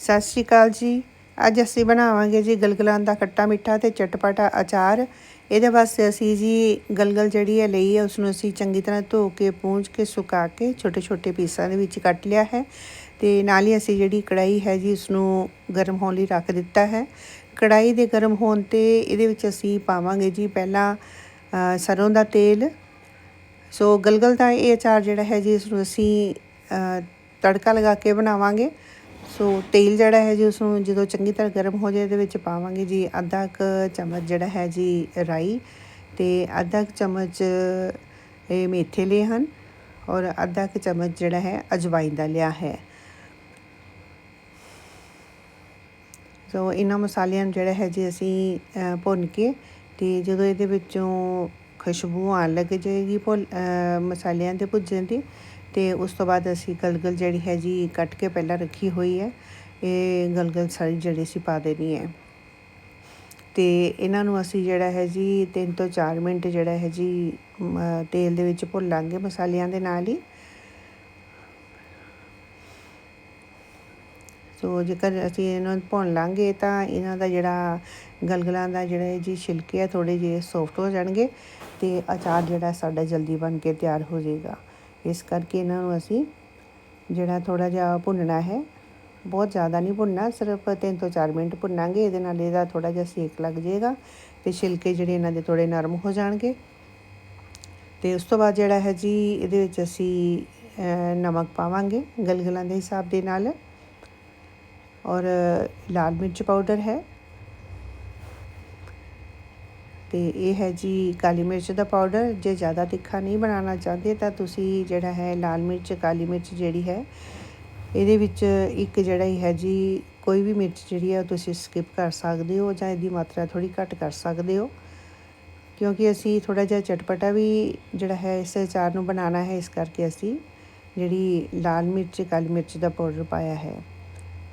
ਸਤਿ ਸ਼੍ਰੀ ਅਕਾਲ ਜੀ। ਅੱਜ ਅਸੀਂ ਬਣਾਵਾਂਗੇ ਜੀ ਗਲਗਲਾਂ ਦਾ ਖੱਟਾ ਮਿੱਠਾ ਤੇ ਚਟਪਟਾ ਅਚਾਰ। ਇਹਦੇ ਵਾਸਤੇ ਅਸੀਂ ਜੀ ਗਲਗਲ ਜਿਹੜੀ ਹੈ ਲਈ ਹੈ ਉਸ ਨੂੰ ਅਸੀਂ ਚੰਗੀ ਤਰ੍ਹਾਂ ਧੋ ਕੇ ਪੂੰਝ ਕੇ ਸੁਕਾ ਕੇ ਛੋਟੇ ਛੋਟੇ ਪੀਸਾਂ ਦੇ ਵਿੱਚ ਕੱਟ ਲਿਆ ਹੈ। ਤੇ ਨਾਲ ਹੀ ਅਸੀਂ ਜਿਹੜੀ ਕੜਾਈ ਹੈ ਜੀ ਉਸ ਨੂੰ ਗਰਮ ਹੋਣ ਲਈ ਰੱਖ ਦਿੱਤਾ ਹੈ। ਕੜਾਈ ਦੇ ਗਰਮ ਹੋਣ ਤੇ ਇਹਦੇ ਵਿੱਚ ਅਸੀਂ ਪਾਵਾਂਗੇ ਜੀ ਪਹਿਲਾਂ ਅ, ਸਰੋਂ ਦਾ ਤੇਲ। ਸੋ ਗਲਗਲ ਦਾ ਇਹ ਅਚਾਰ ਜਿਹੜਾ ਹੈ ਜੀ ਇਸ ਨੂੰ ਅਸੀਂ ਤੜਕਾ ਲਗਾ ਕੇ ਬਣਾਵਾਂਗੇ। ਸੋ ਤੇਲ ਜਿਹੜਾ ਹੈ ਜੀ ਉਸ ਨੂੰ ਜਦੋਂ ਚੰਗੀ ਤਰ੍ਹਾਂ ਗਰਮ ਹੋ ਜਾਏ, ਇਹਦੇ ਵਿੱਚ ਪਾਵਾਂਗੇ ਜੀ ਅੱਧਾ ਕੁ ਚਮਚ ਜਿਹੜਾ ਹੈ ਜੀ ਰਾਈ ਤੇ ਅੱਧਾ ਕੁ ਚਮਚ ਇਹ ਮੇਥੇ ਲਏ ਹਨ ਔਰ ਅੱਧਾ ਕੁ ਚਮਚ ਜਿਹੜਾ ਹੈ ਅਜਵਾਇਨ ਦਾ ਲਿਆ ਹੈ। ਸੋ ਇਹਨਾਂ ਮਸਾਲਿਆਂ ਨੂੰ ਜਿਹੜਾ ਹੈ ਜੀ ਅਸੀਂ ਭੁੰਨ ਕੇ ਤੇ ਜਦੋਂ ਇਹਦੇ ਵਿੱਚੋਂ ਖੁਸ਼ਬੂ ਆਉਣ ਲੱਗ ਜਾਏਗੀ ਭੁੱਲ ਮਸਾਲਿਆਂ ਦੇ ਭੁੱਜਣ ਦੀ ਤੇ ਉਸ ਤੋਂ ਬਾਅਦ ਅਸੀਂ ਗਲਗਲ ਜਿਹੜੀ ਹੈ ਜੀ ਕੱਟ ਕੇ ਪਹਿਲਾਂ ਰੱਖੀ ਹੋਈ ਹੈ। ਇਹ ਗਲਗਲ ਸਾਰੀ ਜਿਹੜੀ ਸੀ ਪਾ ਦੇਣੀ ਹੈ। ਤੇ ਇਹਨਾਂ ਨੂੰ ਅਸੀਂ ਜਿਹੜਾ ਹੈ ਜੀ 3 ਤੋਂ 4 ਮਿੰਟ ਜਿਹੜਾ ਹੈ ਜੀ ਤੇਲ ਦੇ ਵਿੱਚ ਭੁੱਲਾਂਗੇ ਮਸਾਲਿਆਂ ਦੇ ਨਾਲ ਹੀ। ਸੋ ਜੇਕਰ ਅਸੀਂ ਇਹਨਾਂ ਨੂੰ ਭੁੰਨ ਲਾਂਗੇ ਤਾਂ ਇਹਨਾਂ ਦਾ ਜਿਹੜਾ ਗਲਗਲਾਂ ਦਾ ਜਿਹੜਾ ਹੈ ਜੀ ਛਿਲਕੇ ਆ ਥੋੜੇ ਜਿਹੇ ਸੌਫਟ ਹੋ ਜਾਣਗੇ ਤੇ ਅਚਾਰ ਜਿਹੜਾ ਸਾਡਾ ਜਲਦੀ ਬਣ ਕੇ ਤਿਆਰ ਹੋ ਜਾਏਗਾ। ਇਸ ਕਰਕੇ ਇਹਨਾਂ ਨੂੰ ਅਸੀਂ ਜਿਹੜਾ ਥੋੜਾ ਜਿਹਾ ਭੁੰਨਣਾ ਹੈ, ਬਹੁਤ ਜ਼ਿਆਦਾ ਨਹੀਂ ਭੁੰਨਣਾ, ਸਿਰਫ 3 ਤੋਂ 4 ਮਿੰਟ ਭੁੰਨਾਂਗੇ, ਇਹਦੇ ਨਾਲ ਇਹਦਾ ਥੋੜਾ ਜਿਹਾ ਸੇਕ ਲੱਗ ਜਾਏਗਾ ਤੇ ਛਿਲਕੇ ਜਿਹੜੇ ਇਹਨਾਂ ਦੇ ਥੋੜੇ ਨਰਮ ਹੋ ਜਾਣਗੇ। ਤੇ ਉਸ ਤੋਂ ਬਾਅਦ ਜਿਹੜਾ ਹੈ ਜੀ, ਇਹਦੇ ਵਿੱਚ ਅਸੀਂ ਨਮਕ ਪਾਵਾਂਗੇ ਗਲਗਲਾਂ ਦੇ ਹਿਸਾਬ ਦੇ ਨਾਲ। ਔਰ ਲਾਲ ਮਿਰਚ ਪਾਊਡਰ ਹੈ। ਤੇ ਇਹ ਹੈ ਜੀ ਕਾਲੀ ਮਿਰਚ ਦਾ ਪਾਊਡਰ ਜੇ ਜ਼ਿਆਦਾ ਤਿੱਖਾ ਨਹੀਂ ਬਣਾਉਣਾ ਚਾਹੁੰਦੇ ਤਾਂ ਤੁਸੀਂ ਜਿਹੜਾ ਹੈ ਲਾਲ ਮਿਰਚ, ਕਾਲੀ ਮਿਰਚ ਜਿਹੜੀ ਹੈ, ਇਹਦੇ ਵਿੱਚ ਇੱਕ ਜਿਹੜਾ ਹੀ ਹੈ ਜੀ ਕੋਈ ਵੀ ਮਿਰਚ ਜਿਹੜੀ ਹੈ ਉਹ ਤੁਸੀਂ ਸਕਿਪ ਕਰ ਸਕਦੇ ਹੋ ਜਾਂ ਇਹਦੀ ਮਾਤਰਾ ਥੋੜੀ ਘੱਟ ਕਰ ਸਕਦੇ ਹੋ। ਕਿਉਂਕਿ ਅਸੀਂ ਥੋੜਾ ਜਿਹਾ ਚਟਪਟਾ ਵੀ ਜਿਹੜਾ ਹੈ ਇਸ ਅਚਾਰ ਨੂੰ ਬਣਾਉਣਾ ਹੈ, ਇਸ ਕਰਕੇ ਅਸੀਂ ਜਿਹੜੀ ਲਾਲ ਮਿਰਚ, ਕਾਲੀ ਮਿਰਚ ਦਾ ਪਾਊਡਰ ਪਾਇਆ ਹੈ।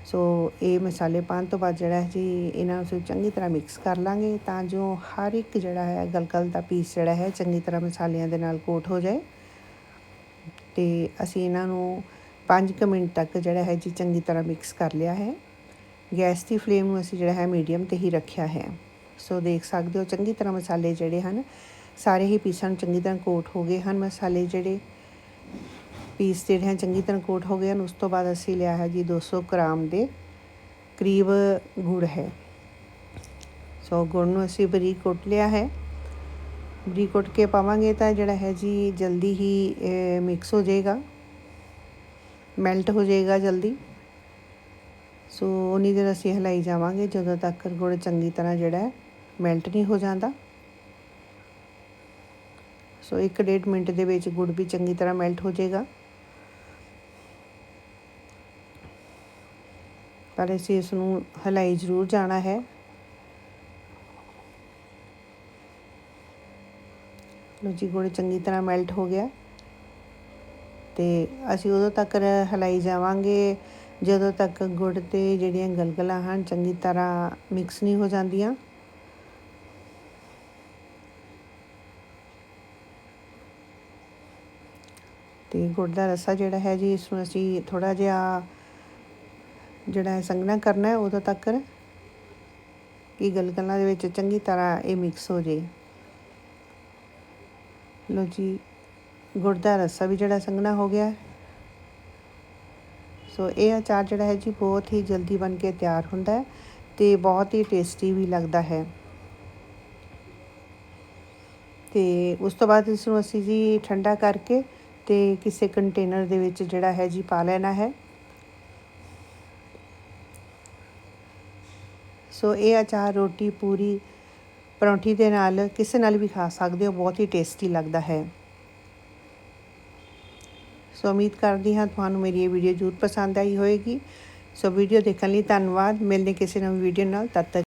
ਸੋ ਇਹ ਮਸਾਲੇ ਪਾਉਣ ਤੋਂ ਬਾਅਦ ਜਿਹੜਾ ਹੈ ਜੀ, ਇਹਨਾਂ ਨੂੰ ਅਸੀਂ ਚੰਗੀ ਤਰ੍ਹਾਂ ਮਿਕਸ ਕਰ ਲਾਂਗੇ ਤਾਂ ਜੋ ਹਰ ਇੱਕ ਜਿਹੜਾ ਹੈ ਗਲਗਲ ਦਾ ਪੀਸ ਜਿਹੜਾ ਹੈ ਚੰਗੀ ਤਰ੍ਹਾਂ ਮਸਾਲਿਆਂ ਦੇ ਨਾਲ ਕੋਟ ਹੋ ਜਾਏ। ਤੇ ਅਸੀਂ ਇਹਨਾਂ ਨੂੰ 5 ਮਿੰਟ ਤੱਕ ਜਿਹੜਾ ਹੈ ਜੀ ਚੰਗੀ ਤਰ੍ਹਾਂ ਮਿਕਸ ਕਰ ਲਿਆ ਹੈ। ਗੈਸ ਦੀ ਫਲੇਮ ਨੂੰ ਅਸੀਂ ਜਿਹੜਾ ਹੈ ਮੀਡੀਅਮ ਤੇ ਹੀ ਰੱਖਿਆ ਹੈ। ਸੋ ਦੇਖ ਸਕਦੇ ਹੋ ਚੰਗੀ ਤਰ੍ਹਾਂ ਮਸਾਲੇ ਜਿਹੜੇ ਹਨ, ਸਾਰੇ ਹੀ ਪੀਸਾਂ ਨੂੰ ਚੰਗੀ ਤਰ੍ਹਾਂ ਕੋਟ ਹੋ ਗਏ ਹਨ ਮਸਾਲੇ ਜਿਹੜੇ। ਪੀਸ ਜਿਹੜੇ ਹਨ ਚੰਗੀ ਤਰ੍ਹਾਂ ਕੋਟ ਹੋ ਗਏ ਹਨ ਉਸ ਤੋਂ ਬਾਅਦ ਅਸੀਂ ਲਿਆ ਹੈ ਜੀ 200 ਗ੍ਰਾਮ ਦੇ ਕਰੀਬ ਗੁੜ ਹੈ। ਸੋ ਗੁੜ ਨੂੰ ਅਸੀਂ ਬਰੀਕ ਕੁੱਟ ਲਿਆ ਹੈ। ਬਰੀਕ ਕੁੱਟ ਕੇ ਪਾਵਾਂਗੇ ਤਾਂ ਜਿਹੜਾ ਹੈ ਜੀ ਜਲਦੀ ਹੀ ਮਿਕਸ ਹੋ ਜਾਏਗਾ। ਮੈਲਟ ਹੋ ਜਾਏਗਾ ਜਲਦੀ। ਸੋ ਉਨੀ ਦੇਰ ਅਸੀਂ ਹਿਲਾਈ ਜਾਵਾਂਗੇ ਜਦੋਂ ਤੱਕ ਗੁੜ ਚੰਗੀ ਤਰ੍ਹਾਂ ਜਿਹੜਾ ਮੈਲਟ ਨਹੀਂ ਹੋ ਜਾਂਦਾ। ਸੋ 1.5 ਮਿੰਟ ਦੇ ਵਿੱਚ ਗੁੜ ਵੀ ਚੰਗੀ ਤਰ੍ਹਾਂ ਮੈਲਟ ਹੋ ਜਾਏਗਾ। ਪਰ ਅਸੀਂ ਇਸ ਨੂੰ ਹਲਾਈ ਜ਼ਰੂਰ ਜਾਣਾ ਹੈ। ਲੋ ਜੀ ਗੁੜ ਚੰਗੀ ਤਰ੍ਹਾਂ ਮੈਲਟ ਹੋ ਗਿਆ। ਤੇ ਅਸੀਂ ਉਦੋਂ ਤੱਕ ਹਲਾਈ ਜਾਵਾਂਗੇ, ਜਦੋਂ ਤੱਕ ਗੁੜ ਤੇ ਜਿਹੜੀਆਂ ਗਲਗਲਾਂ ਹਨ ਚੰਗੀ ਤਰ੍ਹਾਂ ਮਿਕਸ ਨਹੀਂ ਹੋ ਜਾਂਦੀਆਂ। ਤੇ ਗੁੜ ਦਾ ਰਸਾ ਜਿਹੜਾ ਹੈ ਜੀ, ਇਸ ਨੂੰ ਅਸੀਂ ਥੋੜਾ ਜਿਹਾ ਜਿਹੜਾ ਹੈ ਸੰਘਣਾ ਕਰਨਾ ਹੈ, ਉਦੋਂ ਤੱਕ ਕਿ ਗਲਗਲਾਂ ਦੇ ਵਿੱਚ ਚੰਗੀ ਤਰ੍ਹਾਂ ਇਹ ਮਿਕਸ ਹੋ ਜੇ ਲੋ ਜੀ, ਗੁੜ ਦਾ ਰਸਾ ਵੀ ਜਿਹੜਾ ਸੰਘਣਾ ਹੋ ਗਿਆ। ਸੋ ਇਹ ਅਚਾਰ ਜਿਹੜਾ ਹੈ ਜੀ, ਬਹੁਤ ਹੀ ਜਲਦੀ ਬਣ ਕੇ ਤਿਆਰ ਹੁੰਦਾ ਹੈ ਤੇ ਬਹੁਤ ਹੀ ਟੇਸਟੀ ਵੀ ਲੱਗਦਾ ਹੈ। ਤੇ ਉਸ ਤੋਂ ਬਾਅਦ ਇਸ ਨੂੰ ਅਸੀਂ ਜੀ ਠੰਡਾ ਕਰਕੇ ਤੇ ਕਿਸੇ ਕੰਟੇਨਰ ਦੇ ਵਿੱਚ ਜਿਹੜਾ ਹੈ ਜੀ ਪਾ ਲੈਣਾ ਹੈ। ਸੋ ਇਹ ਅਚਾਰ ਰੋਟੀ ਪੂਰੀ ਪਰੌਂਠੀ ਦੇ ਨਾਲ ਕਿਸੇ ਨਾਲ ਵੀ ਖਾ ਸਕਦੇ ਹੋ, ਬਹੁਤ ਹੀ ਟੇਸਟੀ ਲੱਗਦਾ ਹੈ। ਸੋ ਉਮੀਦ ਕਰਦੀ ਹਾਂ ਤੁਹਾਨੂੰ ਮੇਰੀ ਇਹ ਵੀਡੀਓ ਜ਼ਰੂਰ ਪਸੰਦ ਆਈ ਹੋਵੇਗੀ। ਸੋ ਵੀਡੀਓ ਦੇਖਣ ਲਈ ਧੰਨਵਾਦ। ਮਿਲਦੇ ਕਿਸੇ ਨਵੀਂ ਵੀਡੀਓ ਨਾਲ। ਤਦ ਤੱਕ